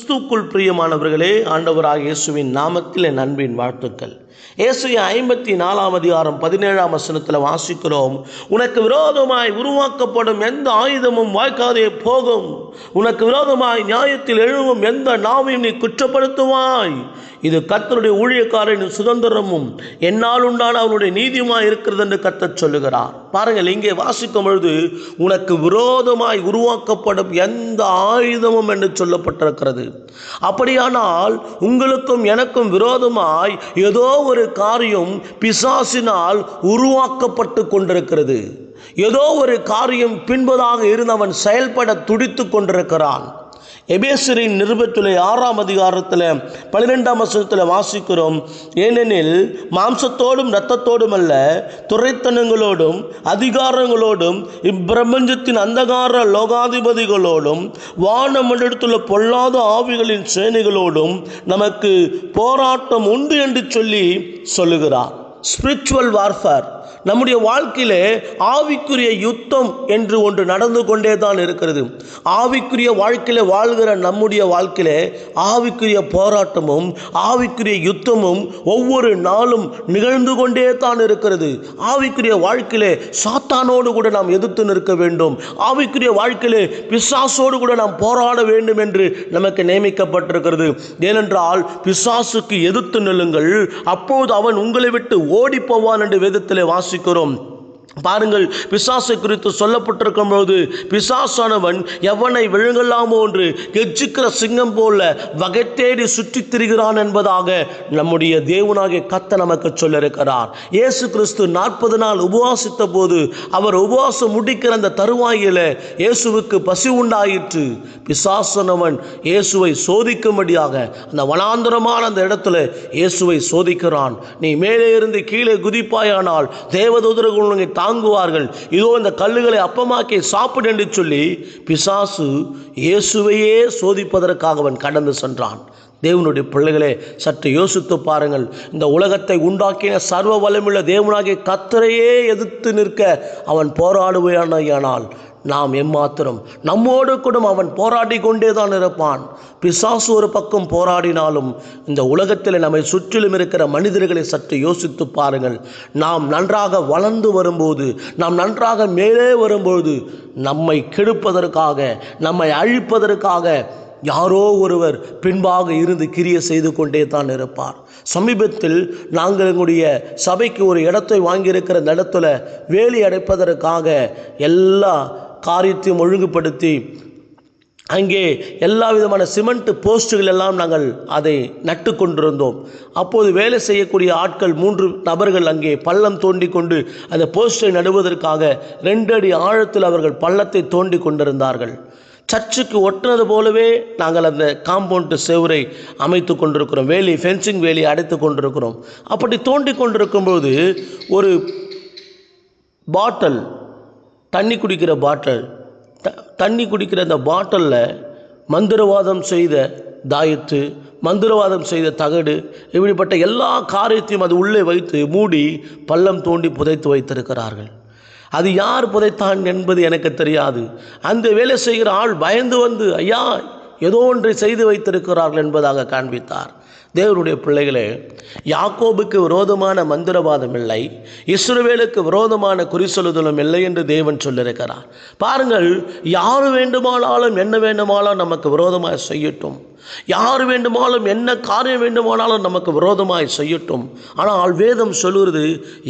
கிறிஸ்துக்குள் பிரியமானவர்களே ஆண்டவராக இயேசுவின் நாமத்தில் என் அன்பின் வாழ்த்துக்கள். இயேசுய ஐம்பத்தி நாலாம் அதிகாரம் பதினேழாம் வசனத்தில் வாசிக்கிறோம் உனக்கு விரோதமாய் உருவாக்கப்படும் எந்த ஆயுதமும் வாய்க்காதே போகும். உனக்கு விரோதமாய் நியாயத்தில் எழுவும் எந்த நாவையும் நீ குற்றப்படுத்துவாய். இது கத்தருடைய ஊழியக்காரனின் சுதந்திரமும் என்னால் உண்டான அவனுடைய நீதியுமாய் இருக்கிறது என்று கத்தச் சொல்லுகிறார். பாருங்கள் இங்கே வாசிக்கும் பொழுது உனக்கு விரோதமாய் உருவாக்கப்படும் எந்த ஆயுதமும் என்று சொல்லப்பட்டிருக்கிறது. அப்படியானால் உங்களுக்கும் எனக்கும் விரோதமாய் ஏதோ ஒரு காரியம் பிசாசினால் உருவாக்கப்பட்டு கொண்டிருக்கிறது. ஏதோ ஒரு காரியம் பின்பதாக இருந்தவன் செயல்பட துடித்து கொண்டிருக்கிறான். எபேசரின் நிருபத்திலே ஆறாம் அதிகாரத்தில் பன்னிரெண்டாம் வசனத்தில் வாசிக்கிறோம். ஏனெனில் மாம்சத்தோடும் இரத்தத்தோடும் அல்ல துறைத்தனங்களோடும் அதிகாரங்களோடும் இப்பிரபஞ்சத்தின் அந்தகார லோகாதிபதிகளோடும் வானமண்டலத்துள்ள பொல்லாத ஆவிகளின் சேனைகளோடும் நமக்கு போராட்டம் உண்டு என்று சொல்லி சொல்லுகிறார். ஸ்பிரிச்சுவல் வார்ஃபேர் நம்முடைய வாழ்க்கையிலே ஆவிக்குரிய யுத்தம் என்று ஒன்று நடந்து கொண்டே தான் இருக்கிறது. ஆவிக்குரிய வாழ்க்கையில் வாழ்கிற நம்முடைய வாழ்க்கையிலே ஆவிக்குரிய போராட்டமும் ஆவிக்குரிய யுத்தமும் ஒவ்வொரு நாளும் நிகழ்ந்து கொண்டே தான் இருக்கிறது. ஆவிக்குரிய வாழ்க்கையிலே சாத்தானோடு கூட நாம் எதிர்த்து நிற்க வேண்டும். ஆவிக்குரிய வாழ்க்கையிலே பிசாசோடு கூட நாம் போராட வேண்டும் என்று நமக்கு நியமிக்கப்பட்டிருக்கிறது. ஏனென்றால் பிசாசுக்கு எதிர்த்து நில்லுங்கள். அப்போது அவன் உங்களை விட்டு ஓடி போவான் என்று வேதத்திலே வாசிக்கிறோம் பாருங்கள் பிசாசை குறித்து சொல்லப்பட்டிருக்கும் போது பிசாசானவன் எவனை விழுங்கலாமோ என்று கெஜிக்கிற சிங்கம் போல வகை தேடி சுற்றித் திரிகிறான் என்பதாக நம்முடைய தேவனாகிய கத்த நமக்கு சொல்லியிருக்கிறார். இயேசு கிறிஸ்து நாற்பது நாள் உபவாசித்த போது அவர் உபவாசம் முடிக்கிற அந்த தருவாயில இயேசுவுக்கு பசி உண்டாயிற்று. பிசாசனவன் இயேசுவை சோதிக்கும்படியாக அந்த வனாந்தரமான அந்த இடத்துல இயேசுவை சோதிக்கிறான். நீ மேலே இருந்து கீழே குதிப்பாயானால் தேவதூதர்கள் தாங்குவார்கள். இதோ இந்த கல்லுகளை அப்பமாக்கி சாப்பிடு என்று சொல்லி பிசாசு இயேசுவையே சோதிப்பதற்காக அவன் கடந்து சென்றான். தேவனுடைய பிள்ளைகளே சற்று யோசித்து பாருங்கள். இந்த உலகத்தை உண்டாக்கின சர்வ வல்லமுள்ள தேவனாகிய கத்தரையே எதிர்த்து நிற்க அவன் போராடுவானால் நாம் எம்மாத்திரம். நம்மோடு கூட அவன் போராடி கொண்டே தான் இருப்பான். பிசாசு ஒரு பக்கம் போராடினாலும் இந்த உலகத்தில் நம்மை சுற்றிலும் இருக்கிற மனிதர்களை சற்று யோசித்து பாருங்கள். நாம் நன்றாக வளர்ந்து வரும்போது நாம் நன்றாக மேலே வரும்போது நம்மை கெடுப்பதற்காக நம்மை அழிப்பதற்காக யாரோ ஒருவர் பின்பாக இருந்து கிரிய செய்து கொண்டே தான் இருப்பார். சமீபத்தில் நாங்கள் எங்களுடைய சபைக்கு ஒரு இடத்தை வாங்கியிருக்கிற இந்த இடத்துல வேலி அடைப்பதற்காக எல்லா காரியத்தையும் ஒழுங்குபடுத்தி அங்கே எல்லா விதமான சிமெண்ட் போஸ்ட்டுகள் எல்லாம் நாங்கள் அதை நட்டு கொண்டிருந்தோம். அப்போது வேலை செய்யக்கூடிய ஆட்கள் மூன்று நபர்கள் அங்கே பள்ளம் தோண்டி கொண்டு அந்த போஸ்டை நடுவதற்காக ரெண்டு அடி ஆழத்தில் அவர்கள் பள்ளத்தை தோண்டி கொண்டிருந்தார்கள். சர்ச்சுக்கு ஒட்டுனது போலவே நாங்கள் அந்த காம்பவுண்டு செவரை அமைத்து கொண்டிருக்கிறோம். வேலி ஃபென்சிங் வேலி அடைத்து கொண்டிருக்கிறோம். அப்படி தோண்டி கொண்டிருக்கும்போது ஒரு பாட்டில் தண்ணி குடிக்கிற பாட்டில் த தண்ணி குடிக்கிற அந்த பாட்டிலில் மந்திரவாதம் செய்த தாயத்து மந்திரவாதம் செய்த தகடு இப்படிப்பட்ட எல்லா காரியத்தையும் அது உள்ளே வைத்து மூடி பள்ளம் தோண்டி புதைத்து வைத்திருக்கிறார்கள். அது யார் புதைத்தான் என்பது எனக்கு தெரியாது. அந்த வேலை செய்கிற ஆள் பயந்து வந்து ஐயா ஏதோ ஒன்றை செய்து வைத்திருக்கிறார்கள் என்பதாக காண்பித்தார். தேவனுடைய பிள்ளைகளே யாக்கோபுக்கு விரோதமான மந்திரவாதம் இல்லை இஸ்ரவேலுக்கு விரோதமான குறி சொல்லுதலும் இல்லை என்று தேவன் சொல்லியிருக்கிறார். பாருங்கள் யார் வேண்டுமானாலும் என்ன வேண்டுமானாலும் நமக்கு விரோதமாக செய்யட்டும். யார் வேண்டுமானாலும் என்ன காரியம் வேண்டுமானாலும் நமக்கு விரோதமாய் செய்யட்டும். ஆனால் வேதம் சொல்கிறது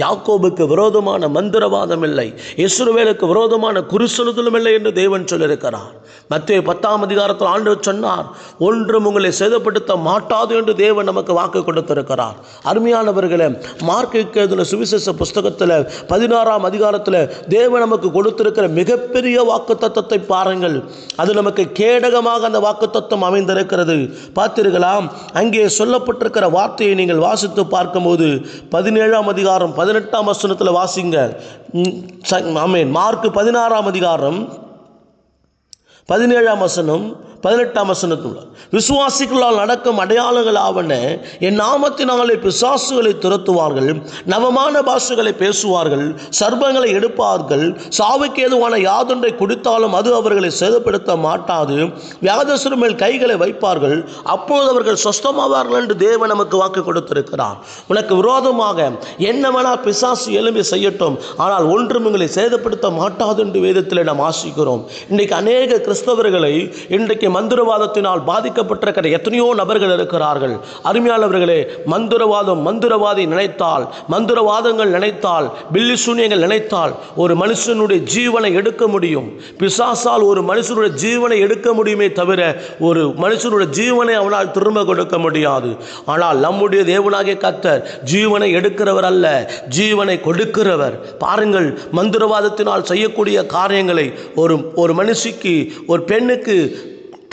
யாக்கோபுக்கு விரோதமான மந்திரவாதம் இல்லை. இஸ்ரோவேலுக்கு விரோதமான குறிசொலுதலும் இல்லை என்று தேவன் சொல்லியிருக்கிறார். மத்திய பத்தாம் அதிகாரத்தில் ஆண்டு சொன்னார் ஒன்றும் உங்களை சேதப்படுத்த மாட்டாது என்று தேவன் நமக்கு வாக்கு கொடுத்திருக்கிறார். அருமையானவர்களே மார்க்கு எழுதின சுவிசேஷ புஸ்தகத்தில் பதினாறாம் அதிகாரத்தில் தேவன் நமக்கு கொடுத்திருக்கிற மிகப்பெரிய வாக்கு தத்துவத்தை பாருங்கள். அது நமக்கு கேடகமாக அந்த வாக்கு தத்துவம் அமைந்திருக்கிறது. பார்த்தீர்களா அங்கே சொல்லப்பட்டிருக்கிற வார்த்தையை நீங்கள் வாசித்து பார்க்கும்போது பதினேழாம் அதிகாரம் பதினெட்டாம் வசனத்தில் வாசிங்க. ம், மார்க் பதினாறாம் அதிகாரம் பதினேழாம் வசனம். பதினெட்டாம் வசனத்துள்ள விசுவாசிகளால் நடக்கும் அடையாளங்கள் ஆவன என் நாமத்தினாலே பிசாசுகளை துரத்துவார்கள் நவமான பாஷைகளை பேசுவார்கள் சர்பங்களை எடுப்பார்கள் சாவுக்கு ஏதுவான யாதொன்றை குடித்தாலும் அது அவர்களை சேதப்படுத்த மாட்டாது வியாதசுர மேல் கைகளை வைப்பார்கள் அப்பொழுது அவர்கள் சொஸ்தமாவார்கள் என்று தேவன் நமக்கு வாக்கு கொடுத்திருக்கிறார். உனக்கு விரோதமாக என்னவனா பிசாசு எலும்பி செய்யட்டும் ஆனால் ஒன்றும் உங்களை சேதப்படுத்த மாட்டாது என்று வேதத்தில் நாம் ஆசிக்கிறோம். இன்றைக்கு அநேக கிறிஸ்தவர்களை இன்றைக்கு மந்திரவாதத்தினால் பாதிக்கப்பட்டிருக்கிற எத்தனையோ நபர்கள் இருக்கிறார்கள். அருமையானவர்களே மந்திரவாதம் மந்திரவாதி நினைத்தால் மந்திரவாதங்கள் நினைத்தால் பில்லி சூன்யங்கள் நினைத்தால் ஒரு மனுஷனுடைய ஜீவனை எடுக்க முடியும். பிசாசால் ஒரு மனுஷனுடைய ஜீவனை எடுக்க முடியுமே தவிர ஒரு மனுஷனுடைய ஜீவனை அவனால் திரும்ப கொடுக்க முடியாது. ஆனால் நம்முடைய தேவனாகிய கத்தர் ஜீவனை எடுக்கிறவர் அல்ல ஜீவனை கொடுக்கிறவர். பாருங்கள் மந்திரவாதத்தினால் செய்யக்கூடிய காரியங்களை ஒரு ஒரு மனுஷிக்கு ஒரு பெண்ணுக்கு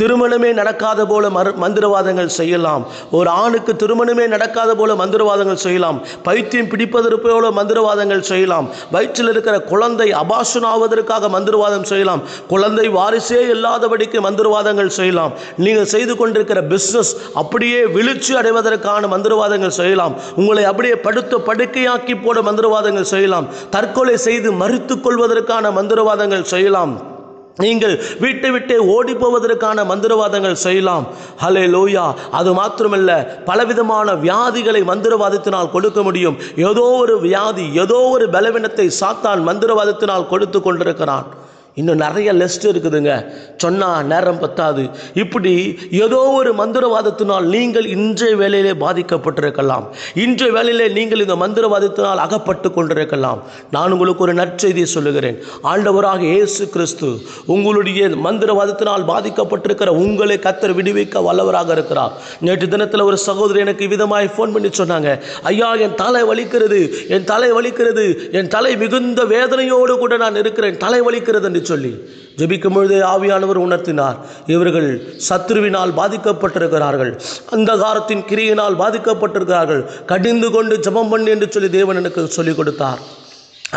திருமணமே நடக்காத போல மறு மந்திரவாதங்கள் செய்யலாம். ஒரு ஆணுக்கு திருமணமே நடக்காத போல மந்திரவாதங்கள் செய்யலாம். பைத்தியம் பிடிப்பதற்கு போல மந்திரவாதங்கள் செய்யலாம். வயிற்றில் இருக்கிற குழந்தை அபாஷன் ஆவதற்காக மந்திரவாதம் செய்யலாம். குழந்தை வாரிசே இல்லாதபடிக்கு மந்திரவாதங்கள் செய்யலாம். நீங்கள் செய்து கொண்டிருக்கிற பிஸ்னஸ் அப்படியே விழிச்சு அடைவதற்கான மந்திரவாதங்கள் செய்யலாம். உங்களை அப்படியே படுத்த படுக்கையாக்கி போட மந்திரவாதங்கள் செய்யலாம். தற்கொலை செய்து மறித்துக் கொள்வதற்கான மந்திரவாதங்கள் செய்யலாம். நீங்கள் வீட்டை விட்டு ஓடி போவதற்கான மந்திரவாதங்கள் செய்யலாம். ஹலே லோயா அது மாத்திரமல்ல பலவிதமான வியாதிகளை மந்திரவாதத்தினால் கொடுக்க முடியும். ஏதோ ஒரு வியாதி ஏதோ ஒரு பலவீனத்தை சாத்தான் மந்திரவாதத்தினால் கொடுத்து கொண்டிருக்கிறான். இன்னும் நிறைய லெஸ்ட் இருக்குதுங்க. சொன்னால் நேரம் பத்தாது. இப்படி ஏதோ ஒரு மந்திரவாதத்தினால் நீங்கள் இன்றைய வேலையிலே பாதிக்கப்பட்டிருக்கலாம். இன்றைய வேலையிலே நீங்கள் இந்த மந்திரவாதத்தினால் அகப்பட்டு கொண்டிருக்கலாம். நான் உங்களுக்கு ஒரு நற்செய்தியை சொல்லுகிறேன். ஆண்டவராக இயேசு கிறிஸ்து உங்களுடைய மந்திரவாதத்தினால் பாதிக்கப்பட்டிருக்கிற உங்களை கத்தர் விடுவிக்க வல்லவராக இருக்கிறார். நேற்று தினத்தில் ஒரு சகோதரி எனக்கு விதமாய் ஃபோன் பண்ணி சொன்னாங்க. ஐயா என் தலை வலிக்கிறது. என் தலை வலிக்கிறது. என் தலை மிகுந்த வேதனையோடு கூட நான் இருக்கிறேன். தலை வலிக்கிறது என்று சொல்லி ஜெபிக்கும் பொழுதே ஆவியானவர் உணர்த்தினார். இவர்கள் சத்ருவினால் பாதிக்கப்பட்டிருக்கிறார்கள். அந்தகாரத்தின் கிரியினால் பாதிக்கப்பட்டிருக்கிறார்கள். கடிந்து கொண்டு ஜெபம் பண்ணு என்று சொல்லி தேவன் எனக்கு சொல்லிக் கொடுத்தார்.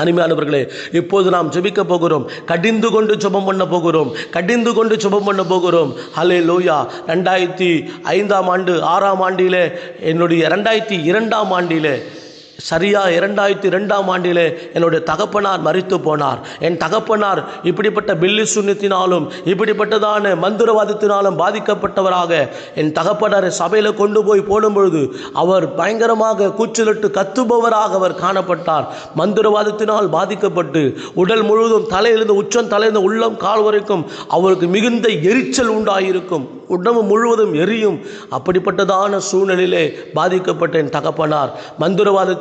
அருமையானவர்களே இப்போது நாம் ஜெபிக்க போகிறோம். கடிந்து கொண்டு ஜெபம் பண்ண போகிறோம். கடிந்து கொண்டு ஜெபம் பண்ண போகிறோம். ஹலே லோயா ரெண்டாயிரத்தி ஐந்தாம் ஆண்டு ஆறாம் ஆண்டிலே என்னுடைய ரெண்டாயிரத்தி இரண்டாம் ஆண்டிலே சரியா இரண்டாயிரத்தி ரெண்டாம் ஆண்டிலே என்னுடைய தகப்பனார் மறித்து போனார். என் தகப்பனார் இப்படிப்பட்ட பில்லி சுண்ணத்தினாலும் இப்படிப்பட்டதான மந்திரவாதத்தினாலும் பாதிக்கப்பட்டவராக என் தகப்பனாரை சபையில் கொண்டு போய் போடும் பொழுது அவர் பயங்கரமாக கூச்சலிட்டு கத்துபவராக அவர் காணப்பட்டார். மந்திரவாதத்தினால் பாதிக்கப்பட்டு உடல் முழுவதும் தலையிலிருந்து உச்சம் தலையிலிருந்து உள்ளம் கால் வரைக்கும் அவருக்கு மிகுந்த எரிச்சல் உண்டாயிருக்கும். உடம்பு முழுவதும் எரியும். அப்படிப்பட்டதான சூழ்நிலையிலே பாதிக்கப்பட்ட என் தகப்பனார்.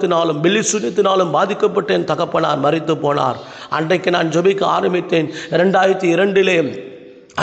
மந்திரவாதத்தினாலும் பில்லி சுனித்தினாலும் பாதிக்கப்பட்ட என் தகப்பனார் மறித்து போனார். அன்றைக்கு நான் ஜெபிக்க ஆரம்பித்தேன். இரண்டாயிரத்தி இரண்டிலே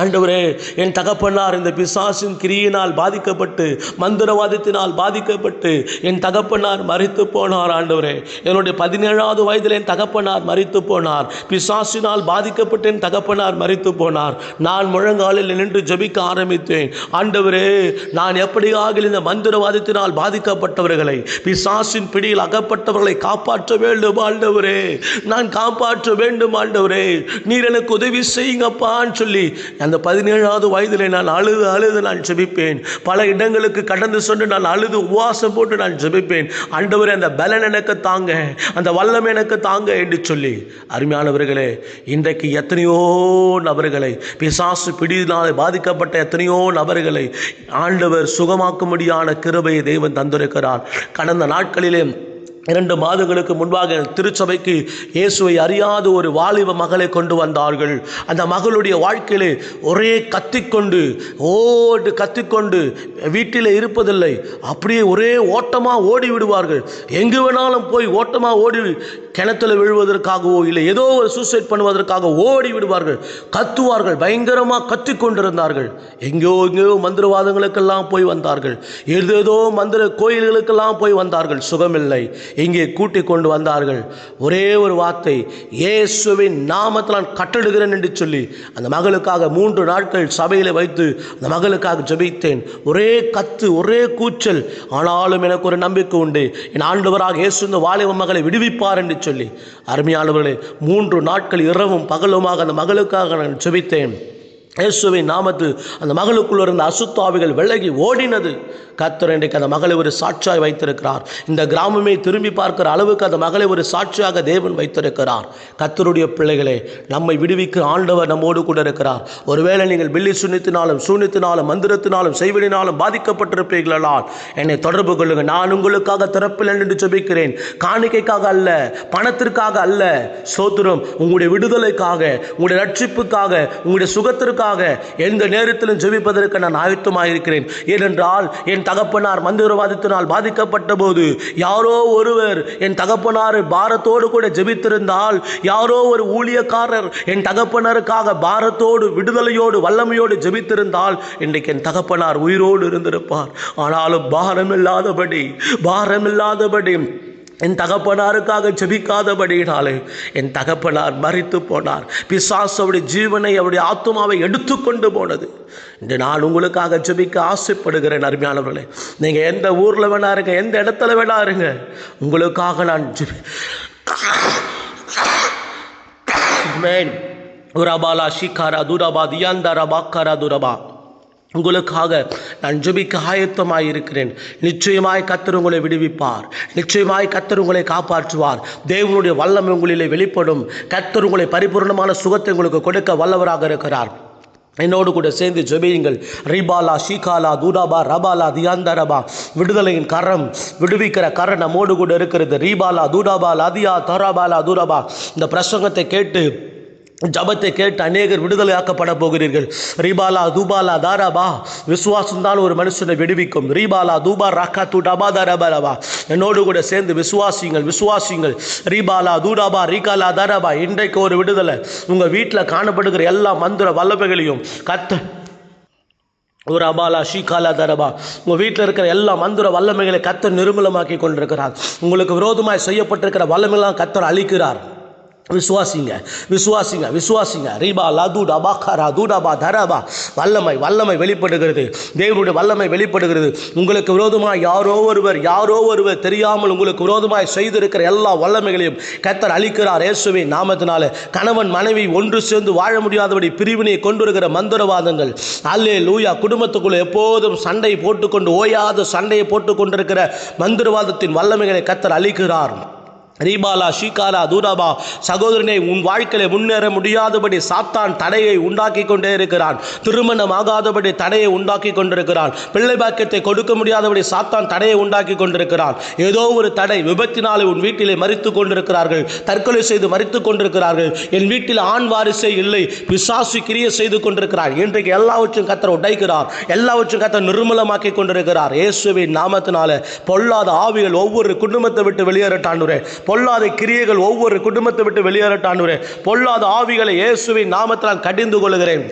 ஆண்டவரே என் தகப்பனார் இந்த பிசாசின் கிரியினால் பாதிக்கப்பட்டு மந்திரவாதத்தினால் பாதிக்கப்பட்டு என் தகப்பனார் மறித்து போனார் ஆண்டவரே. என்னுடைய பதினேழாவது வயதில் என் தகப்பனார் மறித்து போனார். பிசாசினால் பாதிக்கப்பட்டு என் தகப்பனார் மறித்து போனார். நான் முழங்காலில் நின்று ஜெபிக்க ஆரம்பித்தேன். ஆண்டவரே நான் எப்படியாக இந்த மந்திரவாதத்தினால் பாதிக்கப்பட்டவர்களை பிசாசின் பிடியில் அகப்பட்டவர்களை காப்பாற்ற வேண்டும் ஆண்டவரே. நான் காப்பாற்ற வேண்டும் ஆண்டவரே. நீர் எனக்கு உதவி செய்யுங்கப்பான்னு சொல்லி அந்த பதினேழாவது வயதில் நான் அழுது அழுது நான் ஜெபிப்பேன். பல இடங்களுக்கு கடந்து சென்று நான் அழுது உவாசம் போட்டு நான் ஜெபிப்பேன். ஆண்டவர் அந்த பலன் எனக்கு தாங்க அந்த வல்லம் எனக்கு தாங்க என்று சொல்லி. அருமையானவர்களே இன்றைக்கு எத்தனையோ நபர்களை பிசாசு பிடினால் பாதிக்கப்பட்ட எத்தனையோ நபர்களை ஆண்டவர் சுகமாக்கும்படியான கிருபையை தேவன் தந்திருக்கிறார். கடந்த நாட்களிலே இரண்டு மாதங்களுக்கு முன்பாக திருச்சபைக்கு இயேசுவை அறியாத ஒரு வாலிப மகளை கொண்டு வந்தார்கள். அந்த மகளுடைய வாழ்க்கையிலே ஒரே கத்திக்கொண்டு ஓடு கத்திக்கொண்டு வீட்டில் இருப்பதில்லை. அப்படியே ஒரே ஓட்டமாக ஓடி விடுவார்கள். எங்கு வேணாலும் போய் ஓட்டமாக ஓடி கிணத்துல விழுவதற்காகவோ இல்லை ஏதோ ஒரு சூசைட் பண்ணுவதற்காக ஓடி விடுவார்கள். கத்துவார்கள். பயங்கரமாக கத்தி கொண்டிருந்தார்கள் எங்கேயோ எங்கேயோ மந்திரவாதங்களுக்கெல்லாம் போய் வந்தார்கள். ஏதேதோ மந்திர கோயில்களுக்கெல்லாம் போய் வந்தார்கள். சுகமில்லை. இங்கே கூட்டிக் கொண்டு வந்தார்கள். ஒரே ஒரு வார்த்தை இயேசுவின் நாமத்தில் நான் கட்டடுகிறேன் என்று சொல்லி அந்த மகளுக்காக மூன்று நாட்கள் சபையில் வைத்து அந்த மகளுக்காக ஜபித்தேன். ஒரே கத்து ஒரே கூச்சல் ஆனாலும் எனக்கு ஒரு நம்பிக்கை உண்டு. என் ஆண்டவராக இயேசு இந்த வாலிப மகளை விடுவிப்பார் என்று சொல்லி அருமையானவர்களே மூன்று நாட்கள் இரவும் பகலுமாக அந்த மகளுக்காக நான் ஜபித்தேன். இயேசுவின் நாமத்து அந்த மகளுக்குள்ள இருந்த அசுத்தாவிகள் விலகி ஓடினது. கத்தர் இன்றைக்கு அந்த மகளை ஒரு சாட்சியாக வைத்திருக்கிறார். இந்த கிராமமே திரும்பி பார்க்கிற அளவுக்கு அந்த மகளை ஒரு சாட்சியாக தேவன் வைத்திருக்கிறார். கத்தருடைய பிள்ளைகளே நம்மை விடுவிக்க ஆண்டவர் நம்மோடு கூட இருக்கிறார். ஒருவேளை நீங்கள் பில்லி சுனித்தினாலும் சூனித்தினாலும் மந்திரத்தினாலும் செய்வனினாலும் பாதிக்கப்பட்டிருப்பீர்களால் என்னை தொடர்பு கொள்ளுங்கள் நான் உங்களுக்காக திறப்பில் என்று ஜெபிக்கிறேன். காணிக்கைக்காக அல்ல பணத்திற்காக அல்ல. சோத்திரம் உங்களுடைய விடுதலைக்காக உங்களுடைய ரட்சிப்புக்காக உங்களுடைய சுகத்திற்காக எந்த நேரத்திலும் ஜெபிப்பதற்கு நான் ஆயத்தமாக இருக்கிறேன் ஏனென்றால் என் தகப்பனார் மந்திரவாதத்தினால் பாதிக்கப்பட்ட போது யாரோ ஒருவர் என் தகப்பனார் பாரத்தோடு கூட ஜெபித்திருந்தால் யாரோ ஒரு ஊழியக்காரர் என் தகப்பனருக்காக பாரத்தோடு விடுதலையோடு வல்லமையோடு ஜெபித்திருந்தால் இன்றைக்கு என் தகப்பனார் உயிரோடு இருந்திருப்பார். ஆனாலும் பாரமில்லாதபடி பாரமில்லாதபடி என் தகப்பனாருக்காக ஜபிக்காதபடியினாலே என் தகப்பனார் மறித்து போனார். பிசாஸ் அவருடைய ஜீவனை அவருடைய ஆத்மாவை எடுத்துக்கொண்டு போனது. இன்று நான் உங்களுக்காக ஜெபிக்க ஆசைப்படுகிறேன் அருமையானவர்களே. நீங்கள் எந்த ஊரில் வேணா இருங்க எந்த இடத்துல வேணா இருங்க. உங்களுக்காக நான் ஜெபி மேன் உராபாலா ஷிகாரா துரபா தியாந்தாரா பாக்காரா துரபா உங்களுக்காக நான் ஜெபிக்க ஆயத்தமாய் இருக்கிறேன். நிச்சயமாய் கத்தர் உங்களை விடுவிப்பார். நிச்சயமாய் கத்தர் உங்களை காப்பாற்றுவார். தேவனுடைய வல்லமை உங்களிலே வெளிப்படும். கத்தர் உங்களை பரிபூர்ணமான சுகத்தை உங்களுக்கு கொடுக்க வல்லவராக இருக்கிறார். என்னோடு கூட சேர்ந்து ஜெபியுங்கள். ரிபாலா ஷீகாலா தூடாபா ரபாலா தியாந்தரபா. விடுதலையின் கரம் விடுவிக்கிற கரம் நம்மோடு கூட இருக்கிறது. ரீபாலா தூடாபா லதியா தராபாலா தூடாபா இந்த பிரசங்கத்தை கேட்டு ஜபத்தை கேட்டு அநேகர் விடுதலையாக்கப்பட போகிறீர்கள். ரீபாலா தூபாலா தாராபா. விசுவாசம் தான் ஒரு மனுஷனை விடுவிக்கும். ரீபாலா தூபா ராக்கா தூடாபா தாராபாலாபா என்னோடு கூட சேர்ந்து விசுவாசிங்கள் விசுவாசிங்கள் ரீபாலா தூடாபா ரீகாலா தாராபா. இன்றைக்கு ஒரு விடுதலை. உங்கள் வீட்டில் காணப்படுகிற எல்லா மந்திர வல்லமைகளையும் கத்த. ஒரு அபாலா ஷீகாலா தரபா. உங்கள் வீட்டில் இருக்கிற எல்லா மந்திர வல்லமைகளை கத்தர் நிர்மூலமாக்கி கொண்டிருக்கிறார். உங்களுக்கு விரோதமாய் செய்யப்பட்டிருக்கிற வல்லமைகளாம் கத்தர் அழிக்கிறார். விசுவாசிங்க விசுவாசிங்க விசுவாசிங்க. ரீபா லது டபா கரா தூடபா தரபா வல்லமை வல்லமை வெளிப்படுகிறது. தேவனுடைய வல்லமை வெளிப்படுகிறது. உங்களுக்கு விரோதமாய் யாரோ ஒருவர் யாரோ ஒருவர் தெரியாமல் உங்களுக்கு விரோதமாய் செய்திருக்கிற எல்லா வல்லமைகளையும் கத்தர் அளிக்கிறார் இயேசுவை நாமத்தினால. கணவன் மனைவி ஒன்று சேர்ந்து வாழ முடியாதபடி பிரிவினை கொண்டிருக்கிற மந்திரவாதங்கள். அல்லே லூயா குடும்பத்துக்குள்ளே எப்போதும் சண்டை போட்டுக்கொண்டு ஓயாத சண்டையை போட்டுக்கொண்டிருக்கிற மந்திரவாதத்தின் வல்லமைகளை கத்தர் அளிக்கிறார் ரீபாலா ஷீகாலா தூராபா சகோதரனை உன் வாழ்க்கையில முன்னேற முடியாதபடி சாத்தான் தடையை உண்டாக்கி கொண்டே இருக்கிறான். திருமணம் ஆகாதபடி தடையை உண்டாக்கி கொண்டிருக்கிறான். பிள்ளை பாக்கியத்தை கொடுக்க முடியாதபடி சாத்தான் தடையை உண்டாக்கி கொண்டிருக்கிறான். ஏதோ ஒரு தடை விபத்தினாலே உன் வீட்டிலே மறித்து கொண்டிருக்கிறார்கள். தற்கொலை செய்து மறித்து கொண்டிருக்கிறார்கள். என் வீட்டில் ஆண் வாரிசே இல்லை. பிசாசு கிரிய செய்து கொண்டிருக்கிறார். இன்றைக்கு எல்லாவற்றையும் கத்தர் உடைக்கிறார். எல்லாவற்றையும் கத்தர் நிர்மலமாக்கி கொண்டிருக்கிறார். இயேசுவின் நாமத்தினால பொல்லாத ஆவிகள் ஒவ்வொரு குடும்பத்தை விட்டு வெளியேறட்டாண்டுரே பொல்லாத கிரியைகள் ஒவ்வொரு குடும்பத்தை விட்டு வெளியேறட்டாண்டுரே பொல்லாத ஆவிகளை இயேசுவின் நாமத்தினால் கடிந்து கொள்கிறேன்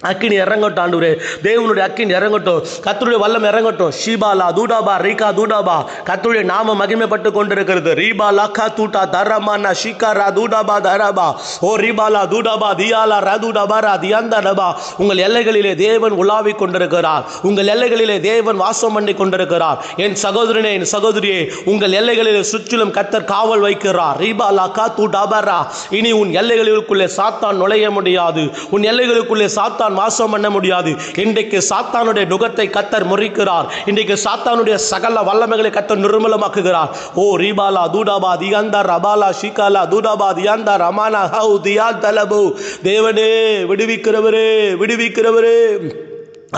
அக்கினி இறங்கட்டும் ஆண்டவரே. தேவனுடைய அக்கினி இறங்கட்டும். கத்தருடைய வல்லம் இறங்கட்டும். ஷீபாலா தூடாபா ரீகா தூடாபா கத்தருடைய நாம மகிமைப்பட்டு கொண்டிருக்கிறது. ரீபா லாக்கா தூட்டா தரமானா ஷிகாரா தூடாபா தரபா. ஓ ரீபாலா தூடாபா தியாலா ரதுடாபா ரா தியாந்தா டபா உங்கள் எல்லைகளிலே தேவன் உலாவிக் கொண்டிருக்கிறார். உங்கள் எல்லைகளிலே தேவன் வாசம் பண்ணி கொண்டிருக்கிறார். என் சகோதரனே என் சகோதரியே உங்கள் எல்லைகளிலே சுற்றிலும் கத்தர் காவல் வைக்கிறார். ரீபா லாக்கா ரா. இனி உன் எல்லைகளுக்குள்ளே சாத்தான் நுழைய முடியாது. உன் எல்லைகளுக்குள்ளே சாத்தான் வாசம் பண்ண முடியாது. இன்றைக்கு சாத்தானுடைய நுகத்தை கத்தர் முறிக்கிறார். இன்றைக்கு சாத்தானுடைய சகல வல்லமைகளை கத்தர் நிர்மலமாக்குகிறார். ஓ ரீபாலா தூடாபா தியாந்தா ரபாலா ஷிகாலா தூடாபா தியாந்தா ரமானா ஹவு தியா தலபு. தேவனே விடுவிக்கிறவரே விடுவிக்கிறவரே.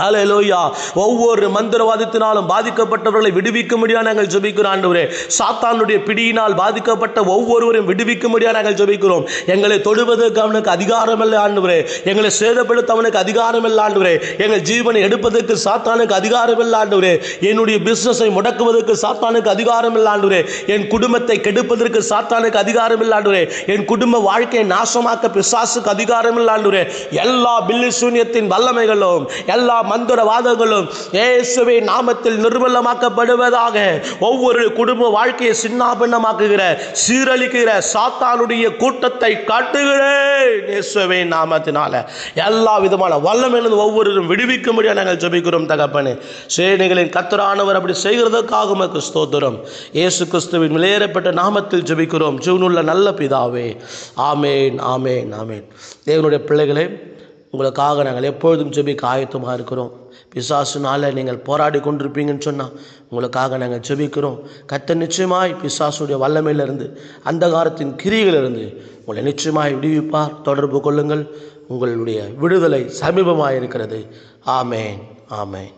அலையலோயா ஒவ்வொரு மந்திரவாதத்தினாலும் பாதிக்கப்பட்டவர்களை விடுவிக்க முடியாது நாங்கள் ஜபிக்கிறோம் ஆண்டவரே. சாத்தானுடைய பிடியினால் பாதிக்கப்பட்ட ஒவ்வொருவரையும் விடுவிக்க முடியாது நாங்கள் ஜபிக்கிறோம். எங்களை தொடுவதற்கு அவனுக்கு அதிகாரம் இல்லை ஆண்டவரே. எங்களை சேதப்படுத்த அவனுக்கு அதிகாரம் இல்லை ஆண்டவரே. எங்கள் ஜீவனை எடுப்பதற்கு சாத்தானுக்கு அதிகாரம் இல்லை ஆண்டவரே. என்னுடைய பிசினஸை முடக்குவதற்கு சாத்தானுக்கு அதிகாரம் இல்லை ஆண்டவரே. என் குடும்பத்தை கெடுப்பதற்கு சாத்தானுக்கு அதிகாரம் இல்லை ஆண்டவரே. என் குடும்ப வாழ்க்கையை நாசமாக்க பிசாசுக்கு அதிகாரம் இல்லை ஆண்டவரே. எல்லா பில்லி சூன்யத்தின் வல்லமைகளும் எல்லா மந்திரவாதங்களும் இயேசுவை நாமத்தில் நிர்மலமாக்கப்படுவதாக ஒவ்வொரு குடும்ப வாழ்க்கையை சின்னாபின்னமாக்குகிற சீரழிக்கிற சாத்தானுடைய கூட்டத்தை காட்டுகிறேன் இயேசுவை நாமத்தினால. எல்லா விதமான வல்லமையிலிருந்து ஒவ்வொருவரும் விடுவிக்க முடியாது நாங்கள் ஜெபிக்கிறோம் தகப்பனு. சேனைகளின் கத்தரானவர் அப்படி செய்கிறதுக்காக உமக்கு ஸ்தோத்திரம். இயேசு கிறிஸ்துவின் விலையேறப்பட்ட நாமத்தில் ஜெபிக்கிறோம். ஜீவனுள்ள நல்ல பிதாவே. ஆமேன் ஆமேன் ஆமேன். தேவனுடைய பிள்ளைகளே உங்களுக்காக நாங்கள் எப்பொழுதும் ஜெபிக்க ஆயத்தமாக இருக்கிறோம். பிசாசுனால் நீங்கள் போராடி கொண்டிருப்பீங்கன்னு சொன்னால் உங்களுக்காக நாங்கள் ஜெபிக்கிறோம். கத்த நிச்சயமாய் பிசாசுடைய வல்லமையிலிருந்து அந்தகாரத்தின் கிரியிலிருந்து உங்களை நிச்சயமாய் விடுவிப்பார். தொடர்பு கொள்ளுங்கள். உங்களுடைய விடுதலை சமீபமாக இருக்கிறது ஆமேன். ஆமேன்.